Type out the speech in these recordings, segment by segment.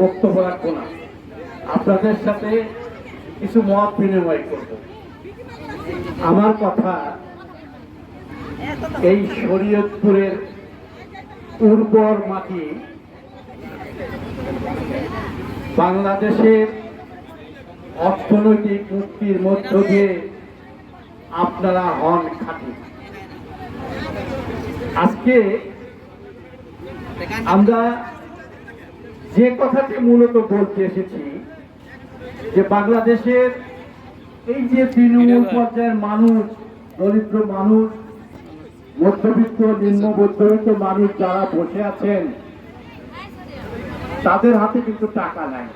বক্তব্য রাখব না। আপনাদের সাথে কিছু মত বিনিময় করব। আমার কথা এই শরীয়তপুরের উর্বর মাটি বাংলাদেশের অর্থনৈতিক মুক্তির মধ্য দিয়ে আপনারা হন খাঁটি। আজকে আমরা যে কথাটি মূলত বলতে এসেছি যে বাংলাদেশের এই যে তৃণমূল পর্যায়ের মানুষ দরিদ্র মানুষ মধ্যবিত্ত নিম্ন মধ্যবিত্ত মানুষ যারা বসে আছেন তাদের হাতে কিন্তু টাকা নাই।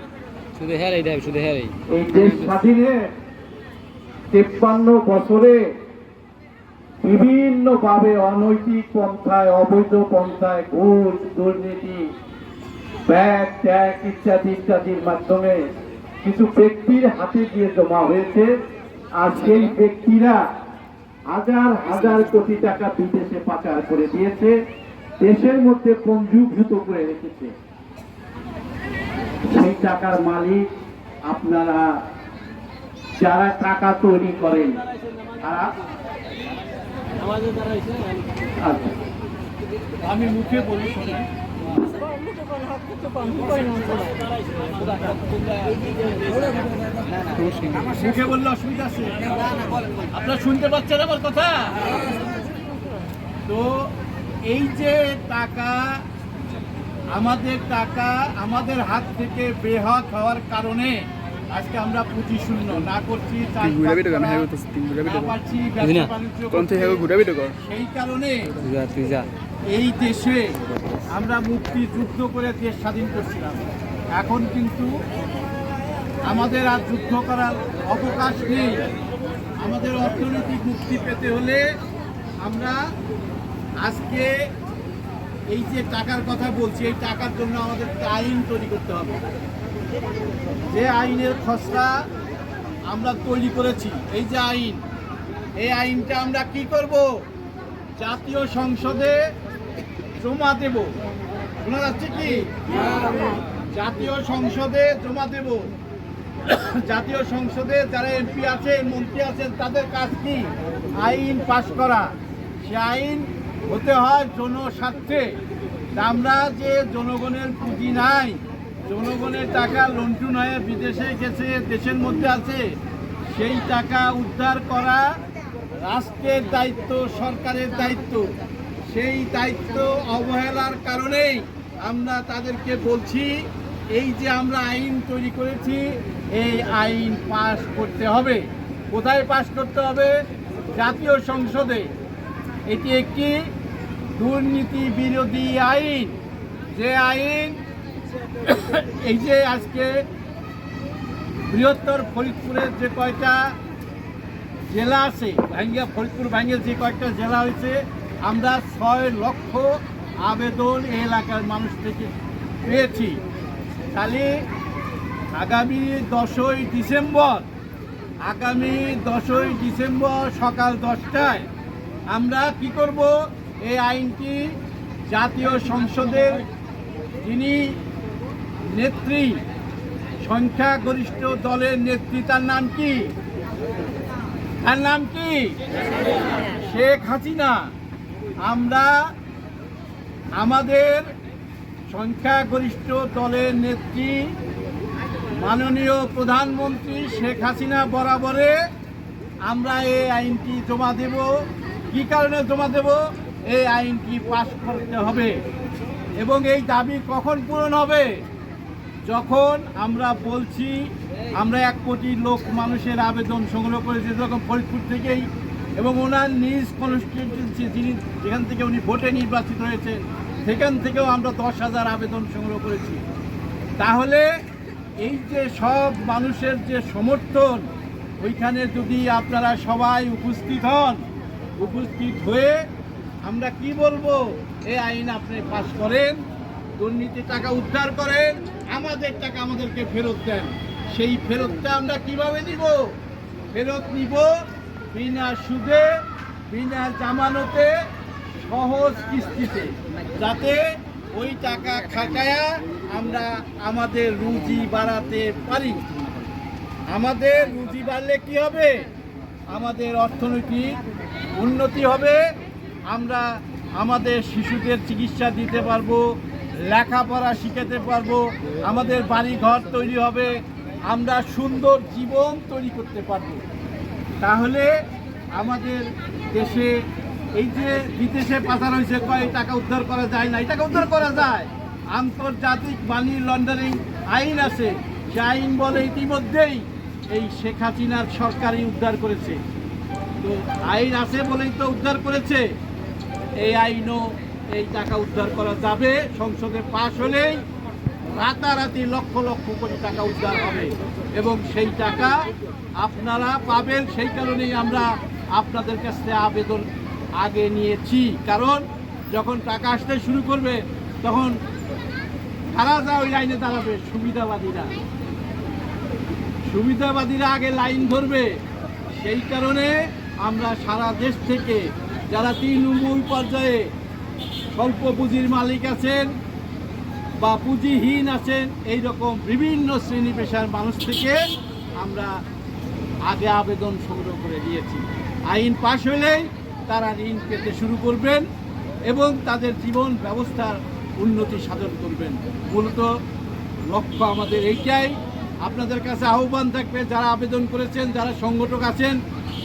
শুধু হেরাই দেয় শুধু হেরাই। এই দেশ স্বাধীনে তেপ্পান্ন বছরে বিভিন্ন ভাবে অনৈতিক পন্থায় অবৈধ পন্থায় ঘুষ দুর্নীতি ব্যাগ ট্যাগ ইত্যাদি ইত্যাদির মাধ্যমে কিছু ব্যক্তির হাতে গিয়ে জমা হয়েছে। আর সেই ব্যক্তিরা হাজার হাজার কোটি টাকা বিদেশে পাচার করে দিয়েছে। দেশের মধ্যে পঞ্জীভূত করে রেখেছে। সেই টাকার মালিক আপনারা যারা টাকা তৈরি করেন তারা আচ্ছা। আমি মুখে বলি শোনেন। মুখে বললে অসুবিধা আছে। আপনারা শুনতে পাচ্ছেন আমার কথা? তো এই যে টাকা আমাদের টাকা আমাদের হাত থেকে বেহাত হওয়ার কারণে আজকে আমরা পুঁজি শূন্য। না করছি কর সেই কারণে এই দেশে আমরা মুক্তি যুদ্ধ করে দেশ স্বাধীন করছিলাম। এখন কিন্তু আমাদের আর যুদ্ধ করার অবকাশ নেই। আমাদের অর্থনৈতিক মুক্তি পেতে হলে আমরা আজকে এই যে টাকার কথা বলছি, এই টাকার জন্য আমাদের আইন তৈরি করতে হবে। যে আইনের খসড়া আমরা তৈরি করেছি, এই যে আইন, এই আইনটা আমরা কি করব? জাতীয় সংসদে জমা দেব। শোনা যাচ্ছে কি? জাতীয় সংসদে জমা দেব। জাতীয় সংসদে যারা এমপি আছেন মন্ত্রী আছেন তাদের কাজ কি? আইন পাশ করা। সে আইন হতে হয় জনস্বার্থে। আমরা যে জনগণের পুঁজি নাই, জনগণের টাকা লন্ঠন হয়ে বিদেশে গেছে, দেশের মধ্যে আছে, সেই টাকা উদ্ধার করা রাষ্ট্রের দায়িত্ব, সরকারের দায়িত্ব। সেই দায়িত্ব অবহেলার কারণেই আমরা তাদেরকে বলছি, এই যে আমরা আইন তৈরি করেছি, এই আইন পাশ করতে হবে। কোথায় পাশ করতে হবে? জাতীয় সংসদে। এটি একটি দুর্নীতি বিরোধী আইন। যে আইন এই যে আজকে বৃহত্তর ফরিদপুরের যে কয়টা জেলা আছে, ভাঙ্গিয়া, ফরিদপুর ভাঙ্গে যে কয়েকটা জেলা হয়েছে আমরা ছয় লক্ষ আবেদন এলাকার মানুষ থেকে পেয়েছি। তাহলে আগামী দশই ডিসেম্বর, আগামী দশই ডিসেম্বর সকাল দশটায় আমরা কি করব? এই আইনটি জাতীয় সংসদের যিনি নেত্রী, সংখ্যাগরিষ্ঠ দলের নেত্রী, তার নাম কি? তার নাম কি? শেখ হাসিনা। আমরা আমাদের সংখ্যাগরিষ্ঠ দলের নেত্রী মাননীয় প্রধানমন্ত্রী শেখ হাসিনা বরাবরে আমরা এই আইনটি জমা দেব। কি কারণে জমা দেব? এই আইনটি পাশ করতে হবে। এবং এই দাবি কখন পূরণ হবে? যখন আমরা বলছি, আমরা এক কোটি লোক মানুষের আবেদন সংগ্রহ করেছি যখন ফরিদপুর থেকেই এবং ওনার নিজ কনস্টিটিউন্সি যিনি যেখান থেকে উনি ভোটে নির্বাচিত হয়েছেন, সেখান থেকেও আমরা দশ হাজার আবেদন সংগ্রহ করেছি। তাহলে এই যে সব মানুষের যে সমর্থন, ওইখানে যদি আপনারা সবাই উপস্থিত হন, উপস্থিত হয়ে আমরা কি বলব? এই আইন আপনি পাশ করেন দুর্নীতি টাকা উদ্ধার করেন, আমাদের টাকা আমাদেরকে ফেরত দেন। সেই ফেরতটা আমরা কীভাবে নিব? ফেরত নিব বিনা সুদে, বিনা জামানতে সহজ কিস্তিতে। যাতে ওই টাকা খাটায়া আমরা আমাদের রুজি বাড়াতে পারি। আমাদের রুজি বাড়লে কি হবে? আমাদের অর্থনৈতিক উন্নতি হবে। আমরা আমাদের শিশুদের চিকিৎসা দিতে পারব, লেখাপড়া শিখাতে পারব, আমাদের বাড়ি ঘর তৈরি হবে। আমরা সুন্দর জীবন তৈরি করতে পারব। তাহলে আমাদের দেশে এই যে বিদেশে পাচার হয়েছে, কয় টাকা উদ্ধার করা যায় না? এই টাকা উদ্ধার করা যায়। আন্তর্জাতিক মানি লন্ডারিং আইন আছে। সে আইন বলে ইতিমধ্যেই এই শেখ হাসিনার সরকারই উদ্ধার করেছে। তো আইন আছে বলেই তো উদ্ধার করেছে। এই আইনও এই টাকা উদ্ধার করা যাবে। সংসদে পাশ হলেই রাতারাতি লক্ষ লক্ষ কোটি টাকা উদ্ধার হবে। এবং সেই টাকা আপনারা পাবেন, সেই কারণেই আমরা আপনাদের কাছে আবেদন আগে নিয়েছি। কারণ যখন টাকা আসতে শুরু করবে, তখন কারা যা ওই লাইনে দাঁড়াবে, সুবিধাবাদীরা। সুবিধাবাদীরা আগে লাইন ধরবে। সেই কারণে আমরা সারা দেশ থেকে যারা তৃণমূল পর্যায়ে স্বল্প পুঁজির মালিক আছেন বা পুঁজিহীন আছেন এই রকম বিভিন্ন শ্রেণি পেশার মানুষ থেকে আমরা আগে আবেদন সংগ্রহ করে দিয়েছি। আইন পাশ হলেই তারা ঋণ পেতে শুরু করবেন এবং তাদের জীবন ব্যবস্থার উন্নতি সাধন করবেন। মূলত লক্ষ্য আমাদের এইটাই। আপনাদের কাছে আহ্বান থাকবে, যারা আবেদন করেছেন, যারা সংগঠক আছেন,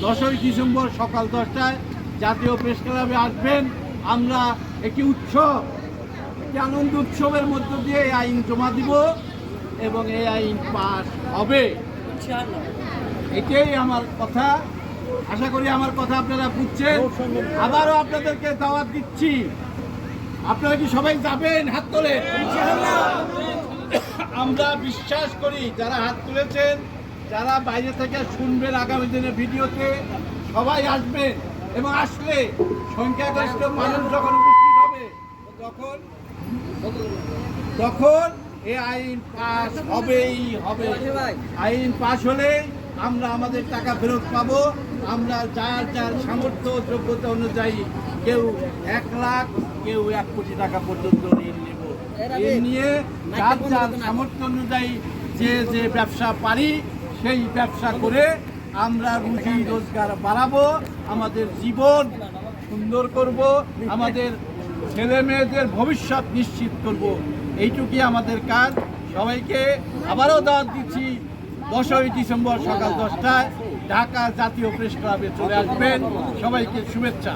দশই ডিসেম্বর সকাল দশটায় জাতীয় প্রেস ক্লাবে আসবেন। আমরা একটি উৎসব একটি আনন্দ উৎসবের মধ্য দিয়ে এই আইন জমা দিব এবং এই আইন পাস হবে। এটাই আমার কথা। আশা করি আমার কথা আপনারা বুঝছেন। আবারও আপনাদেরকে দাওয়াত দিচ্ছি। আপনারা কি সবাই যাবেন হাত তোলে? আমরা বিশ্বাস করি যারা হাত তুলেছেন, যারা বাইরে থেকে শুনবেন আগামী দিনে ভিডিওতে, সবাই আসবেন এবং আসলে সংখ্যাগরিষ্ঠ মানুষ যখন উপস্থিত হবে, তখন তখন এ আইন পাস হবেই হবে। আইন পাস হলে আমরা আমাদের টাকা ফেরত পাবো। আমরা যার যার সামর্থ্য যোগ্যতা অনুযায়ী কেউ এক লাখ কেউ এক কোটি টাকা পর্যন্ত ঋণ নেব। ঋণ নিয়ে যার যার সামর্থ্য অনুযায়ী যে যে ব্যবসা পারি সেই ব্যবসা করে আমরা রুজি রোজগার বাড়াবো আমাদের জীবন সুন্দর করব আমাদের ছেলে মেয়েদের ভবিষ্যৎ নিশ্চিত করব। এইটুকুই আমাদের কাজ। সবাইকে আবারও দাওয়াত দিচ্ছি। দশই ডিসেম্বর সকাল দশটায় ঢাকা জাতীয় প্রেস ক্লাবে চলে আসবেন। সবাইকে শুভেচ্ছা।